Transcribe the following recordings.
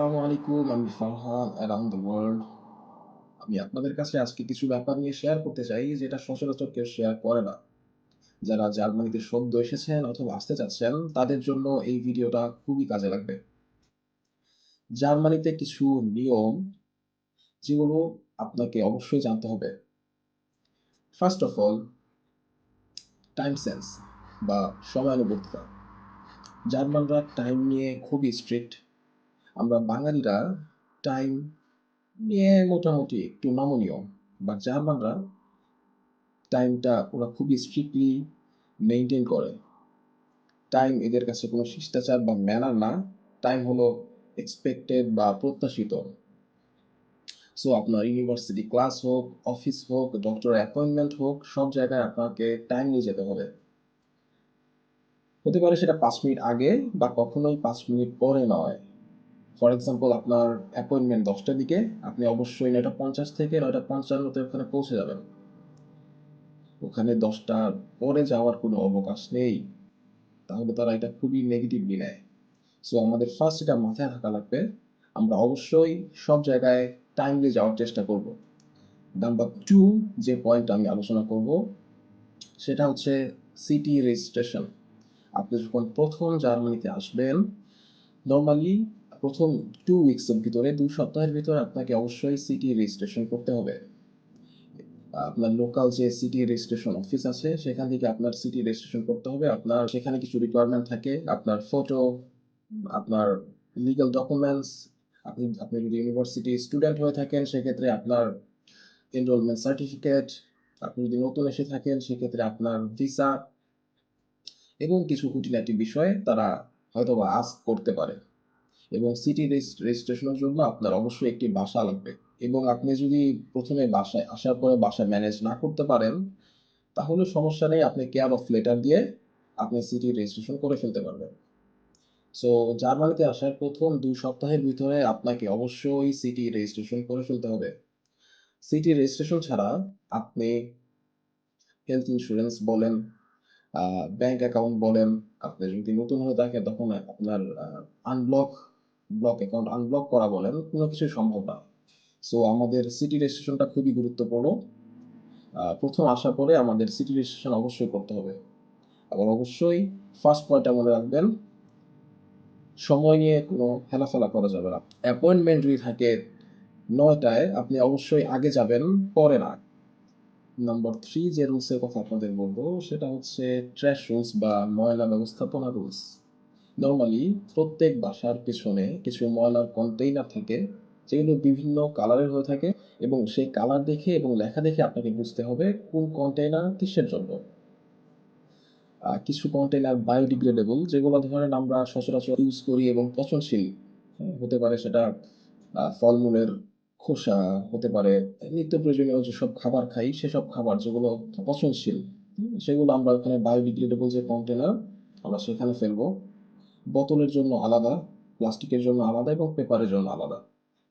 আসসালামু আলাইকুম। আমি ফারহান অ্যারাউন্ড দ্য ওয়ার্ল্ড। আমি আপনাদের কাছে আজকে কিছু ব্যাপার নিয়ে শেয়ার করতে চাই, যেটা সচরাচর কেউ শেয়ার করে না। যারা জার্মানিতে সদ্য এসেছেন অথবা আসতে চাচ্ছেন, তাদের জন্য এই ভিডিওটা খুবই কাজে লাগবে। জার্মানিতে কিছু নিয়ম, যেগুলো আপনাকে অবশ্যই জানতে হবে। First of all time sense বা সময়ানুবর্তিতা। জার্মানরা টাইম নিয়ে খুবই স্ট্রিক্ট। আমরা বাঙালিরা টাইম নিয়ে মোটামুটি একটু নমনীয়। বাট জার্মানরা টাইমটা ওরা খুবই স্ট্রিক্টলি মেনটেন করে। টাইম এদের কাছে কোনো শিষ্টাচার বা ম্যানার না। টাইম হলো এক্সপেক্টেড বা প্রত্যাশিত। সো আপনার ইউনিভার্সিটি ক্লাস হোক, অফিস হোক, ডক্টর অ্যাপয়েন্টমেন্ট হোক, সব জায়গায় আপনাকে টাইম নিয়ে যেতে হবে। হতে পারে সেটা পাঁচ মিনিট আগে বা কখনোই পাঁচ মিনিট পরে নয়। ফর এক্সাম্পল আপনার অ্যাপয়েন্টমেন্ট ১০ টার দিকে, আপনি অবশ্যই ৯ঃ৫০ থেকে ৯ঃ৫৫ তে ওখানে পৌঁছে যাবেন। ওখানে ১০ টার পরে যাওয়ার কোনো অবকাশ নেই। তাহলে তারা এটা খুবই নেগেটিভলি নেয়। সো আমাদের ফার্স্ট এটা মাথায় রাখা লাগবে। আমরা অবশ্যই সব জায়গায় টাইমলি যাওয়ার চেষ্টা করব। নাম্বার ২ যে পয়েন্ট আমি আলোচনা করব সেটা হচ্ছে সিটি রেজিস্ট্রেশন। আপনি যখন ১ম জার্মানিতে আসবেন, নরমালি ১ম ২ উইকস এর ভিতরে ২ সপ্তাহের ভিতরে আপনাকে অবশ্যই সিটি রেজিস্ট্রেশন করতে হবে। আপনার লোকাল যে সিটি রেজিস্ট্রেশন অফিস আছে সেখান থেকে আপনার সিটি রেজিস্ট্রেশন করতে হবে। আপনার সেখানে কিছু রিকোয়ারমেন্ট থাকে। আপনার ফটো, আপনার লিগ্যাল ডকুমেন্টস, আপনি আপনি যদি ইউনিভার্সিটি স্টুডেন্ট হয়ে থাকেন সেক্ষেত্রে আপনার এনরোলমেন্ট সার্টিফিকেট, আপনি যদি নতুন এসে থাকেন সেক্ষেত্রে আপনার ভিসা এবং কিছু খুঁটিনাটি বিষয় তারা হয়তো বা আস্ক করতে পারে। এবং সিটি রেজিস রেজিস্ট্রেশনের জন্য আপনার অবশ্যই একটি বাসা লাগবে। এবং আপনি যদি প্রথমে বাসায় আসার পরে বাসা ম্যানেজ না করতে পারেন, তাহলে সমস্যা নেই আপনি কেয়ার অফ লেটার দিয়ে আপনি সিটি রেজিস্ট্রেশন করে ফেলতে পারবেন। সো জার্মানিতে আসার ১ম ২ সপ্তাহের ভিতরে আপনাকে অবশ্যই সিটি রেজিস্ট্রেশন করে ফেলতে হবে। সিটি রেজিস্ট্রেশন ছাড়া আপনি হেলথ ইন্স্যুরেন্স বলেন, ব্যাংক অ্যাকাউন্ট বলেন, আপনি যদি নতুন হয়ে থাকেন তখন আপনার আনব্লক ব্লক অ্যাকাউন্ট আনব্লক করা বলেন, কোনো কিছুই সম্ভব না। সো আমাদের সিটি রেজিস্ট্রেশনটা খুবই গুরুত্বপূর্ণ। ১ম আসার পরে আমাদের সিটি রেজিস্ট্রেশন অবশ্যই করতে হবে। আবার অবশ্যই ফার্স্ট পয়েন্টটা মনে রাখবেন সময় নিয়ে কোনো হেলাফেলা করা যাবে না। অ্যাপয়েন্টমেন্ট যদি থাকে নয়টায় আপনি অবশ্যই আগে যাবেন, পরে না। নাম্বার ৩ যে রুলস এর কথা আপনাদের বলব সেটা হচ্ছে ট্রাশ রুলস বা ময়লা ব্যবস্থাপনা রুলস। নরমালি প্রত্যেক বাসার পেছনে কিছু ময়লার কন্টেইনার থাকে যেগুলো বিভিন্ন কালারের হয়ে থাকে এবং সেই কালার দেখে এবং লেখা দেখে আপনাকে বুঝতে হবে কোন কন্টেইনার কিসের জন্য। কিছু কন্টেইনার বায়োডিগ্রেডেবল যেগুলো ধরেন আমরা সচরাচর ইউজ করি এবং পচনশীল। হ্যাঁ? হতে পারে সেটা ফলমূলের খোসা, হতে পারে নিত্য প্রয়োজনীয় যেসব খাবার খাই সেসব খাবার যেগুলো পচনশীল, সেগুলো আমরা ওখানে বায়োডিগ্রেডেবল যে কন্টেইনার আমরা সেখানে ফেলব। বোতলের জন্য আলাদা, প্লাস্টিকের জন্য আলাদা এবং পেপারের জন্য আলাদা।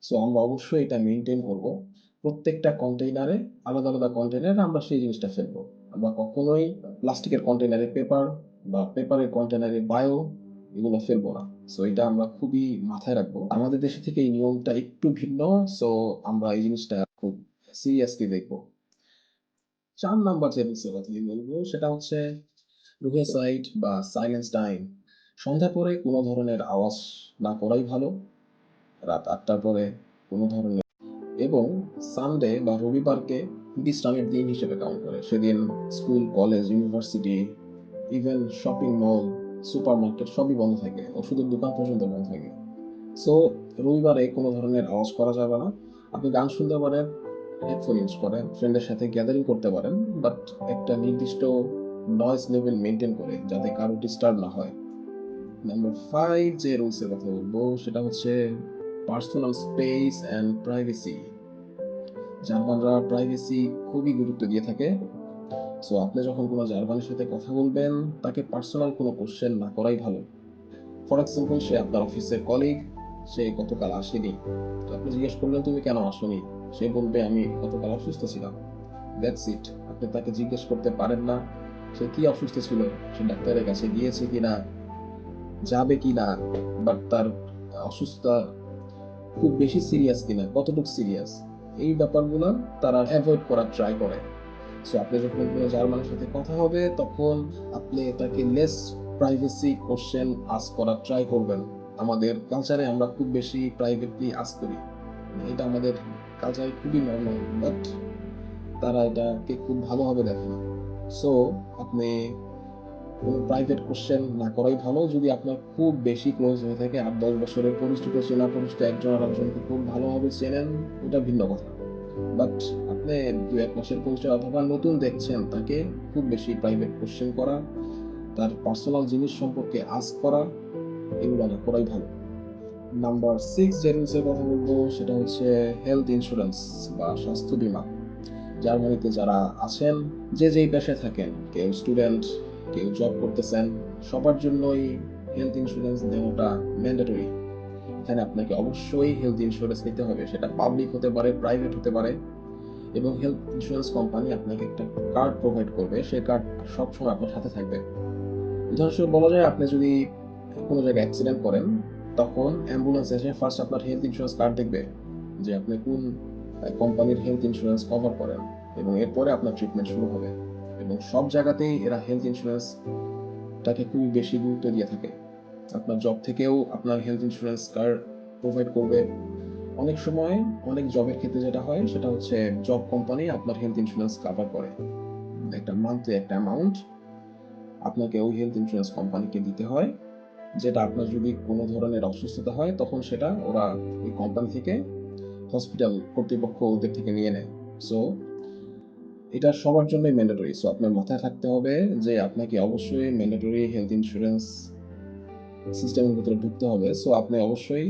সো আমরা অবশ্যই এটা মেইনটেইন করব। প্রত্যেকটা কন্টেইনারে আলাদা, আলাদা কন্টেইনারে আমরা সেই জিনিসটা ফেলব। আমরা কখনোই প্লাস্টিকের কন্টেইনারে পেপার বা পেপারের কন্টেইনারে বায়ো এগুলো ফেলব না। সো এটা আমরা খুবই মাথায় রাখব। আমাদের দেশে থেকে এই নিয়মটা একটু ভিন্ন। সো আমরা এই জিনিসটা খুব সিরিয়াসলি দেখব। চার নাম্বার যে কথা আমি সেটা হচ্ছে রুহে সাইড বা সাইলেন্স টাইম। সন্ধ্যার পরে কোনো ধরনের আওয়াজ না করাই ভালো। রাত আটটার পরে কোনো ধরনের এবং সানডে বা রবিবারকে বিশ্রামের দিন হিসেবে কাউন্ট করে। সেদিন school, college, university, even shopping mall, supermarket সবই বন্ধ থাকে। ওষুধের দোকান পর্যন্ত বন্ধ থাকে। সো রবিবারে কোনো ধরনের আওয়াজ করা যাবে না। আপনি গান শুনতে পারেন, হেডফোন ইউজ করেন, ফ্রেন্ডের সাথে গ্যাদারিং করতে পারেন। বাট একটা নির্দিষ্ট নয়েজ লেভেল মেইনটেইন করে যাতে কারও ডিস্টার্ব না হয়। নাম্বার ৫ যে রুলস এর কথা বলব সেটা হচ্ছে পার্সোনাল স্পেস অ্যান্ড প্রাইভেসি। জার্মানরা প্রাইভেসি খুবই গুরুত্ব দিয়ে থাকে। সো আপনি যখন কোনো জার্মানের সাথে কথা বলবেন তাকে পার্সোনাল কোনো কোয়েশ্চেন না করাই ভালো। ফর এক্সাম্পল সে আপনার অফিসের কলিগ, সে গতকাল আসেনি। তো আপনি জিজ্ঞেস করলেন তুমি কেন আসোনি? সে বলবে আমি গতকাল অসুস্থ ছিলাম। That's it. আপনি তাকে জিজ্ঞেস করতে পারেন না সে কি অসুস্থ ছিল, সে ডাক্তারের কাছে গিয়েছে কিনা, যাবে কিনা, বাট তার অসুস্থতা খুব বেশি সিরিয়াস কিনা কতটুকু সিরিয়াস এই ব্যাপারগুলো তারা অ্যাভয়েড করার ট্রাই করে। সো আপনি যখন কোনো জার্মানের সাথে কথা হবে তখন আপনি তাকে লেস প্রাইভেসি কোশ্চেন আস করার ট্রাই করবেন। আমাদের কালচারে আমরা খুব বেশি প্রাইভেটলি আস করি। এটা আমাদের কালচারে খুবই নর্মাল বাট তারা এটাকে খুব ভালোভাবে দেখে সো আপনি প্রাইভেট কোশ্চেন না করাই ভালো। যদি আপনার খুব বেশি ক্লোজ হয়ে থাকে, আট, দশ বছরের পরিচিত চেনা পরিচিত একজন আরেকজনকে খুব ভালোভাবে চেনেন ওটা ভিন্ন কথা। বাট আপনি দু এক মাসের পরিচয় অথবা নতুন দেখছেন তাকে, খুব বেশি প্রাইভেট কোশ্চেন করা, তার পার্সোনাল জিনিস সম্পর্কে আস্ক করা, এগুলো না করাই ভালো। নাম্বার সিক্স যে রুলসের কথা বলব, সেটা হচ্ছে হেলথ ইন্স্যুরেন্স বা স্বাস্থ্য বীমা। জার্মানিতে যারা আছেন, যে যেই পেশায় থাকেন, কেউ স্টুডেন্ট কেউ জব করতেছেন, সবার জন্যই হেলথ ইন্স্যুরেন্স নেওয়াটা ম্যান্ডেটরি এখানে আপনাকে অবশ্যই হেলথ ইন্স্যুরেন্স নিতে হবে, সেটা পাবলিক হতে পারে প্রাইভেট হতে পারে। এবং হেলথ ইন্স্যুরেন্স কোম্পানি আপনাকে একটা কার্ড প্রোভাইড করবে, সেই কার্ড সবসময় আপনার সাথে থাকবে। উদাহরণস্বরূপ বলা যায়, আপনি যদি কোনো জায়গায় অ্যাক্সিডেন্ট করেন, তখন অ্যাম্বুলেন্স এসে ফার্স্ট আপনার হেলথ ইন্স্যুরেন্স কার্ড দেখবে, যে আপনি কোন কোম্পানির হেলথ ইন্স্যুরেন্স কভার করেন এবং এরপরে আপনার ট্রিটমেন্ট শুরু হবে। এবং সব জায়গাতেই এরা হেলথ ইন্স্যুরেন্সটাকে খুবই বেশি গুরুত্ব দিয়ে থাকে। আপনার জব থেকেও আপনার হেলথ ইন্স্যুরেন্স কার্ড প্রোভাইড করবে। অনেক সময় অনেক জবের ক্ষেত্রে যেটা হয়, সেটা হচ্ছে জব কোম্পানি আপনার হেলথ ইন্স্যুরেন্স কাভার করে। একটা মান্থলি একটা অ্যামাউন্ট আপনাকে ওই হেলথ ইন্স্যুরেন্স কোম্পানিকে দিতে হয়, যেটা আপনার যদি কোনো ধরনের অসুস্থতা হয়, তখন সেটা ওরা ওই কোম্পানি থেকে হসপিটাল কর্তৃপক্ষ ওদের থেকে নিয়ে নেয়। সো এটা সবার জন্যই ম্যান্ডেটরি সো আপনার মাথায় থাকতে হবে যে আপনাকে অবশ্যই ম্যান্ডেটরি হেলথ ইন্স্যুরেন্স সিস্টেমের ভিতরে ঢুকতে হবে। সো আপনি অবশ্যই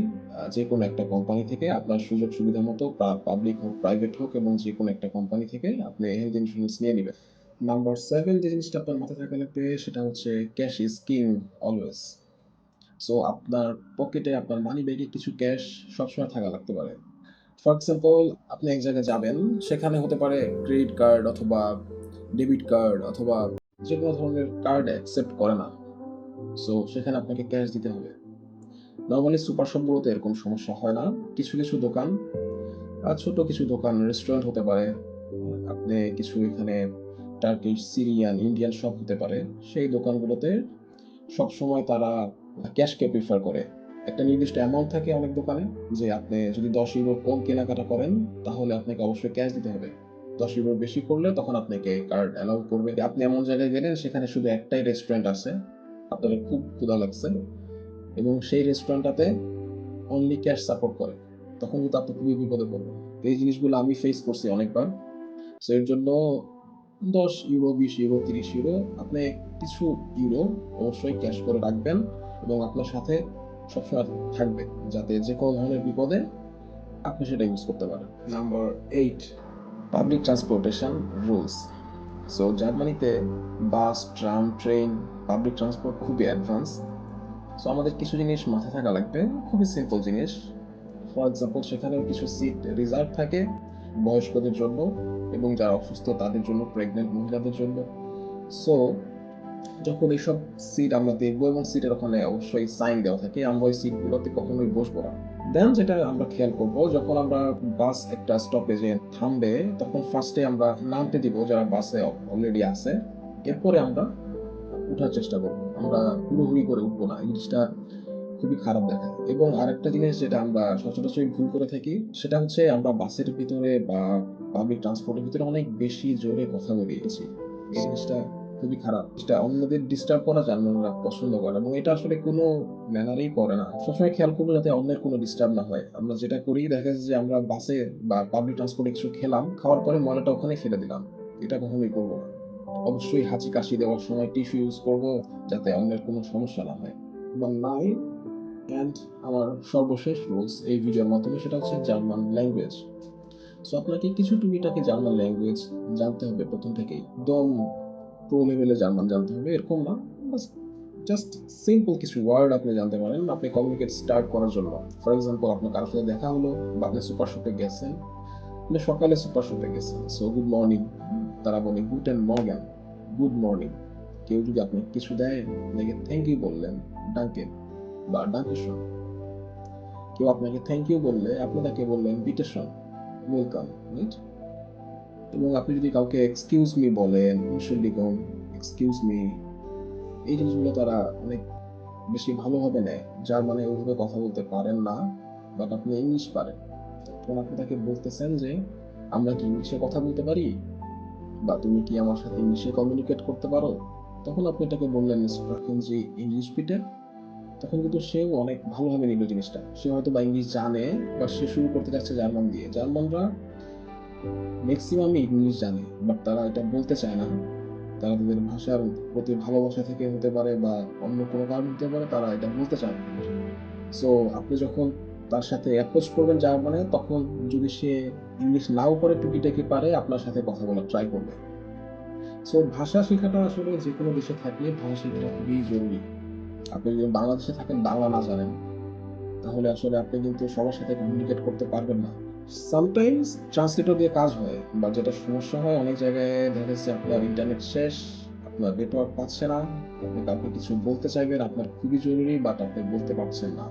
যে কোনো একটা কোম্পানি থেকে আপনার সুযোগ সুবিধা মতো পাবলিক হোক প্রাইভেট হোক এবং যে কোনো একটা কোম্পানি থেকে আপনি হেলথ ইন্স্যুরেন্স নিয়ে নেবেন। নাম্বার সেভেন যে জিনিসটা আপনার মাথায় থাকা লাগবে সেটা হচ্ছে ক্যাশ ইজ অলওয়েজ সো আপনার পকেটে আপনার মানি ব্যাগে কিছু ক্যাশ সবসময় থাকা লাগতে পারে। ফর এক্সাম্পল আপনি এক জায়গায় যাবেন, সেখানে হতে পারে ক্রেডিট কার্ড অথবা ডেবিট কার্ড অথবা যে কোনো ধরনের কার্ড অ্যাকসেপ্ট করে না। সো সেখানে আপনাকে ক্যাশ দিতে হবে। নর্মালি সুপার শপগুলোতে এরকম সমস্যা হয় না। কিছু কিছু দোকান আর ছোট কিছু দোকান রেস্টুরেন্ট হতে পারে। আপনি কিছু এখানে টার্কিশ সিরিয়ান ইন্ডিয়ান শপ হতে পারে। সেই দোকানগুলোতে সবসময় তারা ক্যাশকে প্রিফার করে। একটা নির্দিষ্ট অ্যামাউন্ট থাকে অনেক দোকানে যে আপনি যদি দশ ইউরো কম কেনাকাটা করেন, তাহলে আপনাকে অবশ্যই ক্যাশ দিতে হবে। দশ ইউরো বেশি করলে তখন আপনাকে কার্ড অ্যালাউ করবে। আপনি এমন জায়গায় গেলেন, সেখানে শুধু একটাই রেস্টুরেন্ট আছে। আপনার খুব ক্ষুধা লাগছে। এবং সেই রেস্টুরেন্টটাতে অনলি ক্যাশ সাপোর্ট করে। তখন কিন্তু আপনি খুবই বিপদে পড়বেন। এই জিনিসগুলো আমি ফেস করছি অনেকবার। সো এর জন্য দশ ইউরো বিশ ইউরো তিরিশ ইউরো আপনি কিছু ইউরো অবশ্যই ক্যাশ করে রাখবেন এবং আপনার সাথে সবসময় থাকবে যাতে যে কোনো ধরনের বিপদে আপনি সেটা ইউজ করতে পারেন। Number eight public transportation rules so জার্মানিতে bus tram train public transport খুবই অ্যাডভান্স সো আমাদের কিছু জিনিস মাথায় থাকা লাগবে, খুবই সিম্পল জিনিস। ফর এক্সাম্পল সেখানেও কিছু সিট রিজার্ভ থাকে, বয়স্কদের জন্য এবং যারা অসুস্থ তাদের জন্য প্রেগনেন্ট মহিলাদের জন্য। সো যখন এইসব সিট আমরা দেখব এবং সিটের ওখানে অবশ্যই সাইন দেওয়া থাকে, আমরা ওই সিটগুলোতে কখনোই বসবো না। দেন যেটা আমরা খেয়াল করব, যখন আমরা বাস একটা স্টপেজে থামবে, তখন ফার্স্টে আমরা নামতে দিব যারা বাসে অলরেডি আছে। এরপরে আমরা উঠার চেষ্টা করব। আমরা হুড়োহুড়ি করে উঠবো না এই জিনিসটা খুবই খারাপ দেখায়। এবং আরেকটা জিনিস যেটা আমরা সচরাচর ভুল করে থাকি, সেটা হচ্ছে আমরা বাসের ভিতরে বা পাবলিক ট্রান্সপোর্টের ভিতরে অনেক বেশি জোরে কথা বলিয়েছি এই জিনিসটা খুবই খারাপ। এটা অন্যদের ডিস্টার্ব করা জার্মানরা পছন্দ করে এবং এটা আসলে কোনো ম্যানারেই করে না। সবসময় খেয়াল করব যাতে অন্যের কোনো ডিস্টার্ব না হয়। আমরা যেটা করি, দেখা যাচ্ছে যে আমরা বাসে বা পাবলিক ট্রান্সপোর্টে কিছু খেলাম, খাওয়ার পরে ময়লাটা ওখানে ফেলে দিলাম। এটা কখনোই করব না। অবশ্যই হাঁচি কাশি দেওয়ার সময় টিস্যু ইউজ করব, যাতে অন্যের কোনো সমস্যা না হয়। বা নাই অ্যান্ড আমার সর্বশেষ রুলস এই ভিডিওর মাধ্যমে, সেটা হচ্ছে জার্মান ল্যাঙ্গুয়েজ সো আপনাকে কিছু টুকিটাকি জার্মান ল্যাঙ্গুয়েজ জানতে হবে প্রথম থেকেই। একদম প্রো লেভেলে জার্মান জানতে হবে, এরকম না। জাস্ট সিম্পল কিছু ওয়ার্ড আপনি জানতে পারেন, আপনি কমিউনিকেট স্টার্ট করার জন্য। ফর এক্সাম্পল আপনার কারোর সাথে দেখা হলো, বা আপনি সুপার শপে গেছেন, আপনি সকালে সুপার শপে গেছেন। সো গুড মর্নিং তারা বলে গুড অ্যান্ড মর্গান গুড মর্নিং কেউ যদি আপনি কিছু দেয়, আপনাকে থ্যাংক ইউ বললেন, ডাকে, বা ডাকে কেউ আপনাকে থ্যাংক ইউ বললে আপনি তাকে বললেন বিটেশন ওয়েলকাম রাইট এবং আপনি যদি কাউকে এক্সকিউজ মি বলেন মুসল্লিগণ এক্সকিউজ মি এই জিনিসগুলো তারা অনেক বেশি ভালোভাবে নেয়, যার মানে ওইভাবে কথা বলতে পারেন না বাট আপনি ইংলিশ পারেন। তখন আপনি তাকে বলতেছেন যে, আমরা কি ইংলিশে কথা বলতে পারি? বা তুমি কি আমার সাথে ইংলিশে কমিউনিকেট করতে পারো? তখন আপনি তাকে বললেন স্পোকেন যে ইংলিশ পিটে তখন কিন্তু সেও অনেক ভালোভাবে নিল জিনিসটা। সে হয়তো বা ইংলিশ জানে বা সে শুরু করতে যাচ্ছে জার্মান দিয়ে। জার্মানরা ম্যাক্সিমামই ইংলিশ জানে বাট তারা এটা বলতে চায় না। তারা তাদের ভাষার প্রতি ভালোবাসা থেকে হতে পারে বা অন্য কোনো কারণ হতে পারে, তারা এটা বলতে চায় না। সো আপনি যখন তার সাথে অ্যাপ্রোচ করবেন তখন যদি সে ইংলিশ নাও টুকিটাকি পারে, আপনার সাথে কথা বলার ট্রাই করবে। সো ভাষা শেখাটা আসলে যে কোনো দেশে থাকলে ভাষা শেখাটা খুবই জরুরি। আপনি যদি বাংলাদেশে থাকেন, বাংলা না জানেন, তাহলে আসলে আপনি কিন্তু সবার সাথে কমিউনিকেট করতে পারবেন না। সামটাইমস ট্রান্সলেটর দিয়ে কাজ হয় বা যেটা সমস্যা হয়, অনেক জায়গায় দেখা যাচ্ছে আপনার ইন্টারনেট শেষ, আপনার নেটওয়ার্ক পাচ্ছে না, আপনি কাউকে কিছু বলতে চাইবেন, আপনার খুবই জরুরি বাট আপনি বলতে পারছেন না।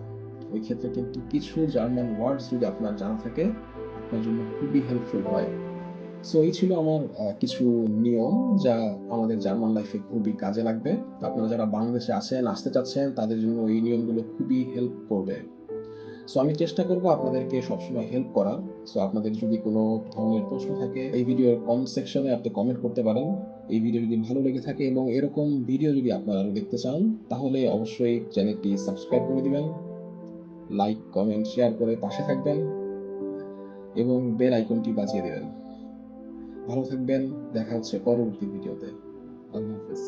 ওই ক্ষেত্রে কিন্তু কিছু জার্মান ওয়ার্ডস যদি আপনার জানা থাকে, আপনার জন্য খুবই হেল্পফুল হয়। সো এই ছিল আমার কিছু নিয়ম যা আমাদের জার্মান লাইফে খুবই কাজে লাগবে। আপনারা যারা বাংলাদেশে আছেন, আসতে চাচ্ছেন, তাদের জন্য এই নিয়মগুলো খুবই হেল্প করবে। সো আমি চেষ্টা করব আপনাদেরকে সবসময় হেল্প করার। সো আপনাদের যদি কোনো ধরনের প্রশ্ন থাকে, এই ভিডিওর কমেন্ট সেকশনে আপনি কমেন্ট করতে পারেন। এই ভিডিও যদি ভালো লেগে থাকে এবং এরকম ভিডিও যদি আপনারা আরও দেখতে চান, তাহলে অবশ্যই চ্যানেলটি সাবস্ক্রাইব করে দিবেন লাইক কমেন্ট শেয়ার করে পাশে থাকবেন এবং বেল আইকনটি বাজিয়ে দেবেন। ভালো থাকবেন, দেখা হচ্ছে পরবর্তী ভিডিওতে আল্লাহ হাফেজ।